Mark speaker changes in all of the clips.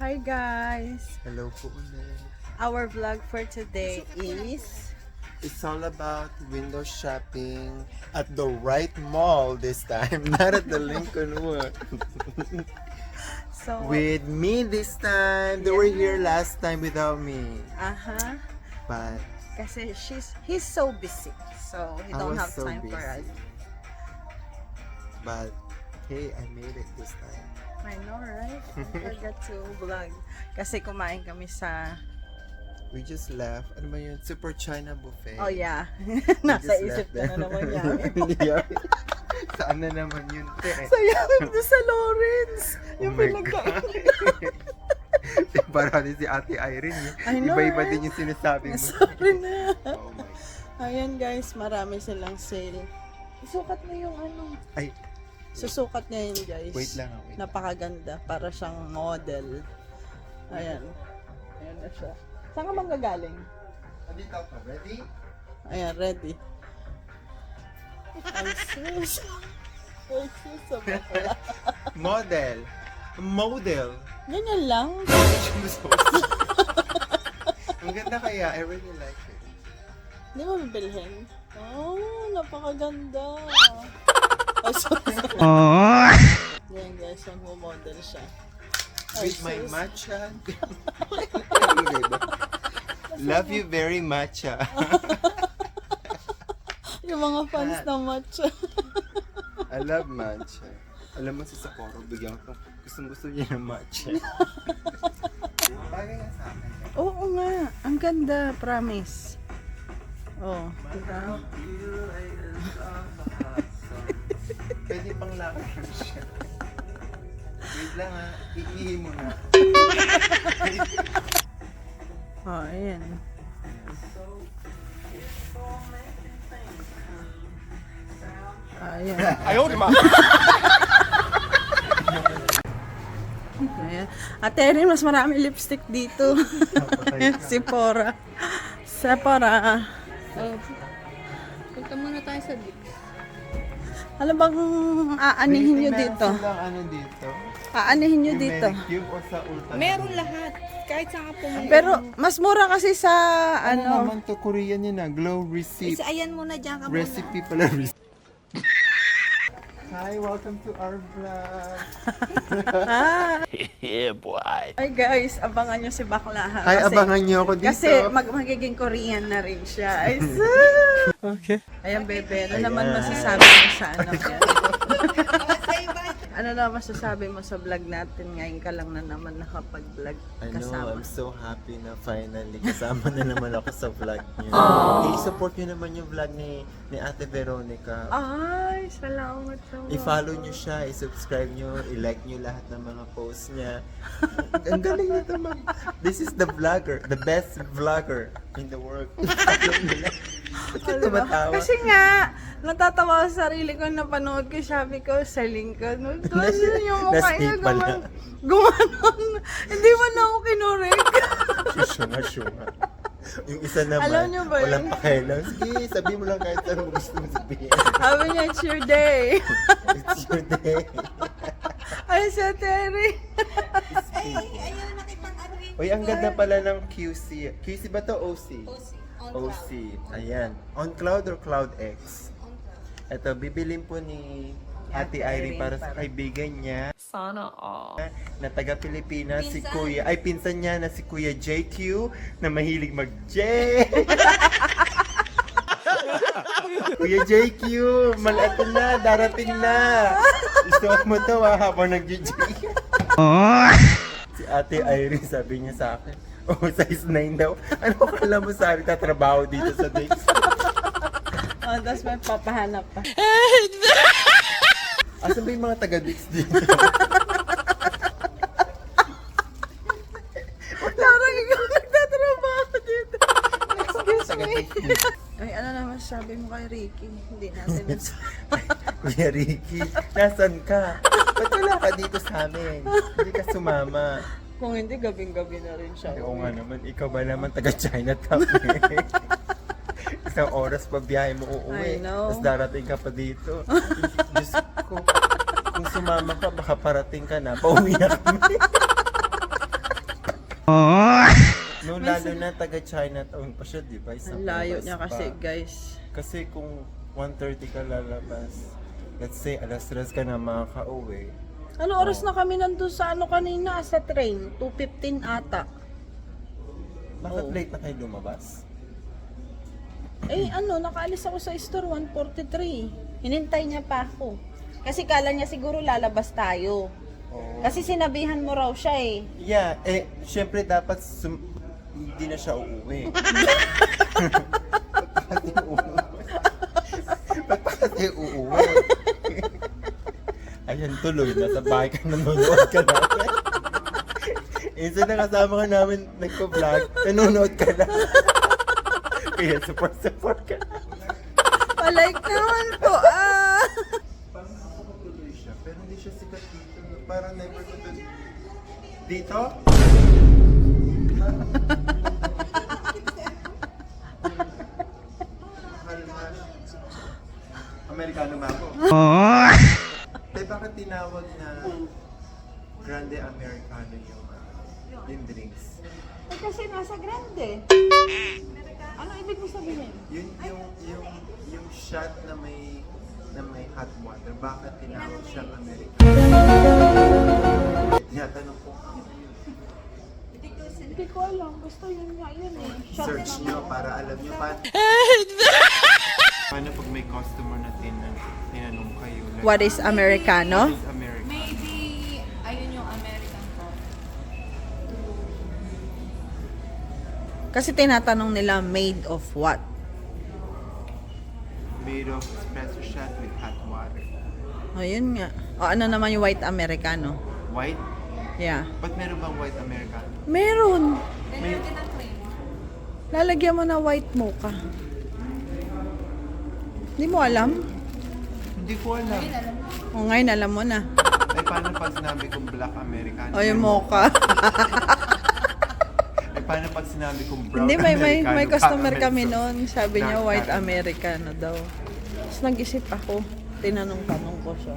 Speaker 1: Hello po ulit.
Speaker 2: Our vlog for today is
Speaker 1: It's all about window shopping at the right mall this time, not at the Lincoln Wood.
Speaker 2: so
Speaker 1: With me this time. They were here last time without me.
Speaker 2: uh-huh
Speaker 1: But
Speaker 2: kasi she's he's so busy. So he
Speaker 1: I
Speaker 2: don't have
Speaker 1: so
Speaker 2: time for us.
Speaker 1: busy. but hey, I made it this time.
Speaker 2: I know, right? I forgot to vlog. Kasi kumain kami sa
Speaker 1: We just left. Ano ba yun? Super China buffet.
Speaker 2: Oh yeah. Nasa isip ko na naman yan.
Speaker 1: Yeah. Saan na naman yun? te?
Speaker 2: yeah, doon sa Lawrence. Yung
Speaker 1: Oh
Speaker 2: pinagkain.
Speaker 1: Para din si Ate Irene. eh.
Speaker 2: I know,
Speaker 1: Iba-iba
Speaker 2: right?
Speaker 1: din yung sinasabi mo.
Speaker 2: Sorry na.
Speaker 1: Oh my God.
Speaker 2: Ayan guys, marami silang sale. Isukat mo yung ano.
Speaker 1: Ay,
Speaker 2: Susukat niya yun guys.
Speaker 1: wait lang. Wait.
Speaker 2: Napakaganda. Para siyang model. Ayan. Ayan na siya. Saan ka bang gagaling?
Speaker 1: Andito ka. Ready?
Speaker 2: Ayan, ready. Ay, sus. Ay, sus.
Speaker 1: Model. Model.
Speaker 2: Ganyan lang.
Speaker 1: Ang ganda kaya. I really like it.
Speaker 2: Hindi mo bibilhin? Oh, napakaganda. Sus. Yan guys, mag-model siya. Ay,
Speaker 1: With my matcha. Love you very matcha.
Speaker 2: Yung mga fans na matcha.
Speaker 1: I love matcha. Alam mo si Sapporo, bigyan ko. Gustong gusto niya ng matcha. Bagay nga sa akin.
Speaker 2: Oo nga, ang ganda, promise. Oh, diba?
Speaker 1: Pwede pang lakad siya. Wait lang ha, iihi mo na.
Speaker 2: Oh, ayan. Ayan.
Speaker 1: Ayaw di ma!
Speaker 2: Ayan. Ate Erin, mas marami lipstick dito. si Pora. Sephora.
Speaker 3: Oh. Punta muna tayo sa Dix.
Speaker 2: Ano bang aanihin nyo dito?
Speaker 1: ano dito?
Speaker 2: Aanihin nyo dito?
Speaker 1: Sa?
Speaker 3: Meron lahat. Kahit saan ka pumunta.
Speaker 2: Pero mas mura kasi sa
Speaker 1: Ano,
Speaker 2: ano.
Speaker 1: naman to Korean yun ah, glow receipt.
Speaker 3: Isa, ayan muna dyan ka muna.
Speaker 1: Recipe pala receipt. Hi, welcome to our vlog.
Speaker 2: Ay guys, abangan nyo si Bakla ha.
Speaker 1: Hi, abangan niyo ako dito.
Speaker 2: Kasi mag magiging Korean na rin siya. Ay,
Speaker 1: okay.
Speaker 2: Ayan, bebe. Ano naman masasabi mo sa ano? ano na masasabi mo sa vlog natin? Ngayon ka lang na naman nakapag-vlog
Speaker 1: I know,
Speaker 2: kasama.
Speaker 1: I'm so happy na finally kasama na naman ako sa vlog niyo. I-support niyo naman yung vlog ni ni Ate Veronica.
Speaker 2: Ay, salamat sa
Speaker 1: I-follow niyo siya, i-subscribe niyo, i-like niyo lahat ng mga posts niya. Ang galing nito, ma'am. This is the vlogger, the best vlogger in the world. Ka tumatawa?
Speaker 2: Kasi nga, natatawa sa sarili ko na panood ko, sabi ko, sa lingkod. Tapos yun yung mukha niya
Speaker 1: pala.
Speaker 2: guman, gumanon. Hindi man ako kinurek.
Speaker 1: Syunga. Yung isa naman,
Speaker 2: Alam niyo ba yun?
Speaker 1: walang pakialam. Sige, sabi mo lang kahit ano mo gusto mo sabihin.
Speaker 2: Sabi niya, it's your day.
Speaker 1: It's your day.
Speaker 2: Ay, sa Terry.
Speaker 3: Ayaw nakipag-ano rin.
Speaker 1: Uy, ang ganda pala ng QC. QC ba to OC?
Speaker 3: OC. On
Speaker 1: OC. Ayan. On Cloud or Cloud X? Ito, bibilin po ni Ate Irene para sa kaibigan niya
Speaker 3: Sana all.
Speaker 1: na taga Pilipinas, si
Speaker 3: Pinsan.
Speaker 1: Kuya, ay pinsan niya na si Kuya JQ na mahilig mag-J. Kuya JQ, malapit na, darating na. Gusto mo to ha, habang nag-J. si Ate Irene sabi niya sa akin, oh, size 9 daw. Ano kala mo sabi, tatrabaho dito sa Dix?
Speaker 2: Oh, tapos may papahanap pa.
Speaker 1: Asan ba yung mga taga-Dix dito?
Speaker 2: Parang ikaw nagtatrabaho dito. Excuse me. Ay, ano naman sabi mo kay Ricky? Hindi natin
Speaker 1: Kuya Ricky, nasan ka? Ba't wala ka dito sa amin? Hindi ka sumama.
Speaker 2: Kung hindi, gabing-gabi na rin siya.
Speaker 1: Oo nga naman, ikaw ba naman taga Chinatown eh. Isang oras pa biyahe mo uuwi.
Speaker 2: I know.
Speaker 1: Tapos darating ka pa dito. Diyos ko. Kung sumama ka, baka parating ka na. Pauwi na kami. After na taga Chinatown pa siya, di ba? Isang
Speaker 2: Ang layo
Speaker 1: oras
Speaker 2: niya
Speaker 1: pa.
Speaker 2: kasi, guys.
Speaker 1: Kasi kung 1.30 ka lalabas, let's say alas 3 ka na makaka-uwi,
Speaker 2: Ano oras na kami nandun sa ano kanina sa train? 2.15 ata.
Speaker 1: bakit
Speaker 2: Oo.
Speaker 1: late na kayo lumabas?
Speaker 2: Eh ano, nakaalis ako sa store 1.43. Hinintay niya pa ako. Kasi kala niya siguro lalabas tayo.
Speaker 1: Oo.
Speaker 2: Kasi sinabihan mo raw siya eh.
Speaker 1: Yeah, eh, syempre dapat sum- hindi na siya uuwi. Ba't kasi uuwi? Ba't pa kasi uuwi? Ayan, tuloy. Nasa bahay ka nanonood ka namin. Isa na kasama ka namin nagpa-vlog, nanonood ka na. Kaya support, support ka.
Speaker 2: Palike naman to ah!
Speaker 1: Parang nakakatuloy siya, pero hindi siya sikat dito. Parang never to... Dito? Amerikano ba ako? Eh, bakit tinawag na Grande Americano yung, uh, yung drinks?
Speaker 2: Eh kasi nasa grande. Ano ibig mo sabihin?
Speaker 1: Yun yung, yung, yung shot na may na may hot water, bakit tinawag siyang Americano? Tinatanong ko,
Speaker 2: Hindi ko alam. Basta yun nga yun eh. Shot
Speaker 1: search
Speaker 2: naman.
Speaker 1: nyo para alam nyo pa. Paano pag may customer na tinan, tinanong kayo? Like,
Speaker 2: What is Americano? Kasi tinatanong nila made of what?
Speaker 1: Made of espresso shot with hot water.
Speaker 2: O yun nga. O ano naman yung white Americano?
Speaker 1: White?
Speaker 2: Yeah.
Speaker 1: Ba't meron bang white Americano?
Speaker 2: Meron.
Speaker 3: Meron din ang cream.
Speaker 2: Lalagyan mo na white mocha. Hindi mo alam?
Speaker 1: Hindi ko alam.
Speaker 2: O ngayon alam mo na.
Speaker 1: Ay, paano pag sinabi kong black Americano?
Speaker 2: O yung mocha.
Speaker 1: Paano pag sinabi kong brown
Speaker 2: Hindi, may, may,
Speaker 1: Americano?
Speaker 2: may customer kami noon. Sabi niya
Speaker 1: Dark
Speaker 2: white
Speaker 1: caramel.
Speaker 2: Americano daw. Tapos nag-isip ako. Tinanong-tanong ko siya.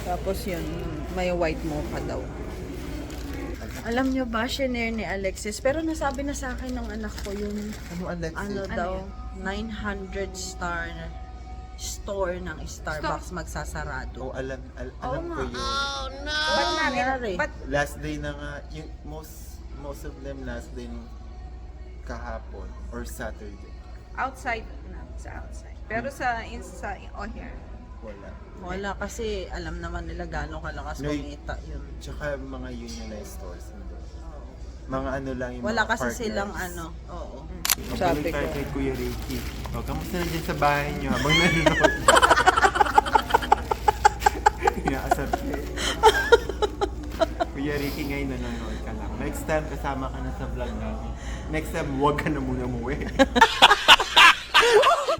Speaker 2: Tapos yun, may white mocha daw. Alam niyo ba, shinare ni Alexis, pero nasabi na sa akin ng anak ko yung
Speaker 1: Ano, Alexis?
Speaker 2: ano daw, 900 star store ng Starbucks magsasarado.
Speaker 1: Oh, alam, al- alam ko
Speaker 2: nga.
Speaker 1: yun.
Speaker 2: Ba't nangyari?
Speaker 1: Last day na nga, yung most, most of them last day kahapon or Saturday.
Speaker 4: Outside na, sa outside. Pero sa inside, oh here.
Speaker 1: Wala.
Speaker 2: Wala kasi alam naman nila gano'ng kalakas
Speaker 1: No,
Speaker 2: kumita yun.
Speaker 1: Tsaka mga unionized stores. Hindi. Mga ano lang yung
Speaker 2: Wala
Speaker 1: mga
Speaker 2: kasi
Speaker 1: partners.
Speaker 2: silang ano, oo.
Speaker 1: Sabi
Speaker 2: Sabi
Speaker 1: tayo
Speaker 2: ko.
Speaker 1: kay Kuya Ricky. O, kamusta na dyan sa bahay niyo habang nanonood? Inaasar siya. eh. Kuya Ricky, ngayon nanonood ka lang. Next time, kasama ka na sa vlog namin. Next time, huwag ka na muna umuwi.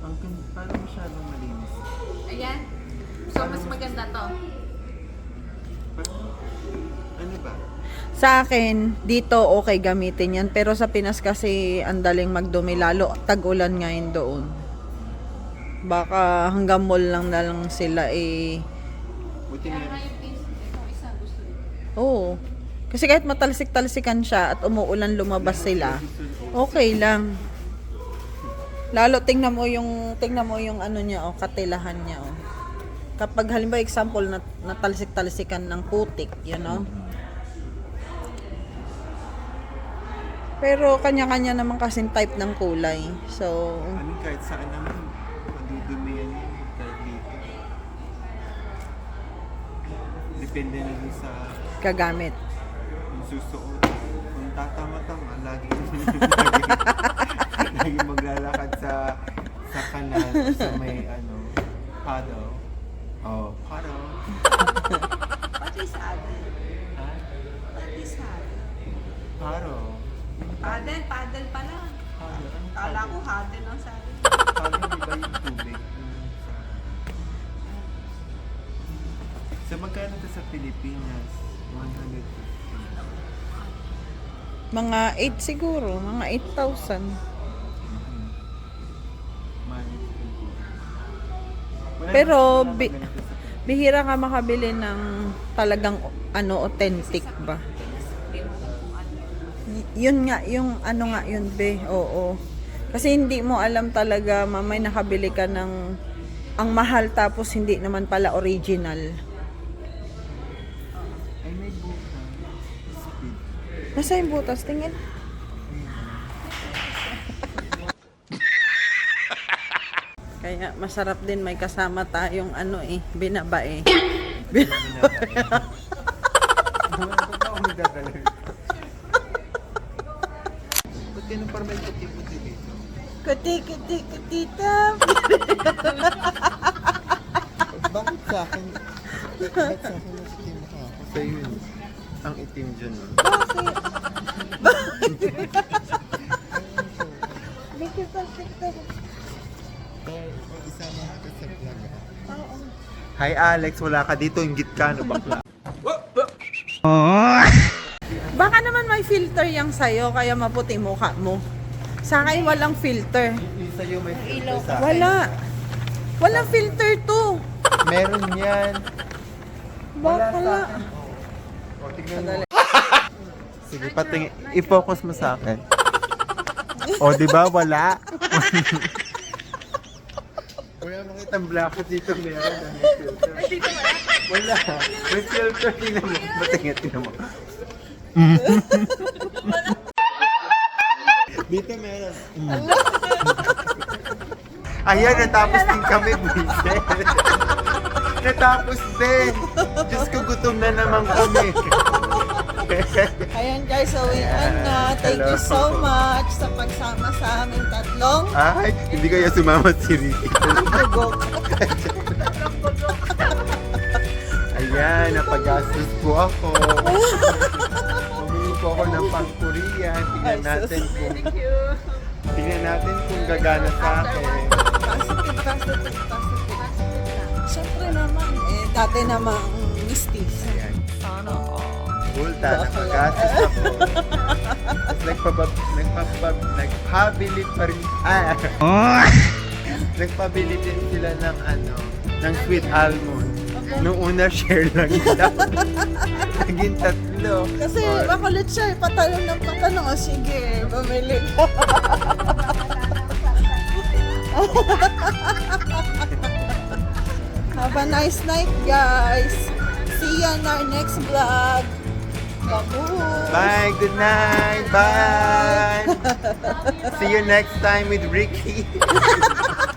Speaker 1: Ang ganda, parang masyadong malinis.
Speaker 3: Ayan. So, mas maganda to.
Speaker 1: Parang, ano ba?
Speaker 2: Sa akin, dito okay gamitin yan. Pero sa Pinas kasi ang daling magdumi. Lalo tag-ulan ngayon doon. Baka hanggang mall lang na lang sila eh.
Speaker 1: Buti
Speaker 3: Kaya nga yung itong isa gusto rin.
Speaker 2: Oo. Kasi kahit matalsik-talsikan siya at umuulan lumabas sila, okay lang. Lalo tingnan mo yung tingnan mo yung ano niya oh, katilahan niya oh. Kapag halimbawa example na natalsik-talsikan ng putik, you know. Pero kanya-kanya naman kasing type ng kulay. So,
Speaker 1: ano kahit saan naman, madudumihan yun kahit dito. Depende na sa
Speaker 2: kagamit.
Speaker 1: Yung susuot. Kung tatama-tama, lagi lagi, lagi maglalakad sa sa kanal sa may ano, paddle. Oh, paddle.
Speaker 4: What is paddle?
Speaker 1: Ha?
Speaker 4: What is paddle?
Speaker 1: Paddle.
Speaker 4: Paddle, paddle pala.
Speaker 1: Paddle.
Speaker 4: Kala ko
Speaker 1: paddle?
Speaker 4: ang sabi.
Speaker 1: Paddle, di ba yung tubig? Yung sa- So, magkano to sa Pilipinas? 150.
Speaker 2: Mga 8 siguro, mga 8,000.
Speaker 1: Wala
Speaker 2: Pero, bi-. Bihira ka makabili ng talagang ano authentic ba? Yun nga, yung ano nga yun, be. Oo. Kasi hindi mo alam talaga, mamay nakabili ka ng ang mahal tapos hindi naman pala original. Nasa yung butas, tingin. Kaya masarap din may kasama tayong ano eh, binaba eh.
Speaker 1: Nito? Ba't ganun parang may dito?
Speaker 2: Kuti, kuti, kutita.
Speaker 1: Bakit sa akin? Bakit sa akin mas? Ako sa'yo yun. Ang itim dyan. oh. Bakit? Isama ka sa vlog. Hi Alex, wala ka dito, inggit ka, no bakla?
Speaker 2: Baka naman may filter yang sa'yo, kaya maputi mukha mo. Sa akin walang filter.
Speaker 1: Yung sa'yo may filter sa akin.
Speaker 2: Wala. Walang filter to.
Speaker 1: Meron yan.
Speaker 2: Bakala.
Speaker 1: O, tignan mo. Sige, patingin. I-focus mo sa akin. O, di ba? Wala. Wala makita ang black dito meron. na May filter. Wala. May filter. Tingnan mo. Patingin, tingnan mo. dito meron. Ayan, natapos din kami, Brisel. Natapos din. Diyos ko, gutom na naman kami.
Speaker 2: Ayan guys, so we na. Thank you so
Speaker 1: Hello.
Speaker 2: much sa pagsama sa aming tatlong
Speaker 1: Ay, hindi kaya sumama si Ricky.
Speaker 2: tugok.
Speaker 1: Ayan, napagastos po ako. Bumili po ako ng pang-Korean. Tingnan natin kung... Tingnan natin kung gagana sa akin.
Speaker 2: Positive, positive, positive. Siyempre naman, eh, dati namang mistis.
Speaker 1: Ayan. Bulta, napagastos ako. Tapos nagpabab... Nagpabab... Nagpabili pa rin... Ah! Nagpabili din sila ng ano, ng sweet almond. Noong una, share lang nila. Naging tatlo.
Speaker 2: Kasi
Speaker 1: Or-
Speaker 2: makulit siya, eh, patanong ng patanong. O sige, bumili ka. Have a nice night, guys. See you on our next vlog.
Speaker 1: Bye, good night, bye. See you next time with Ricky.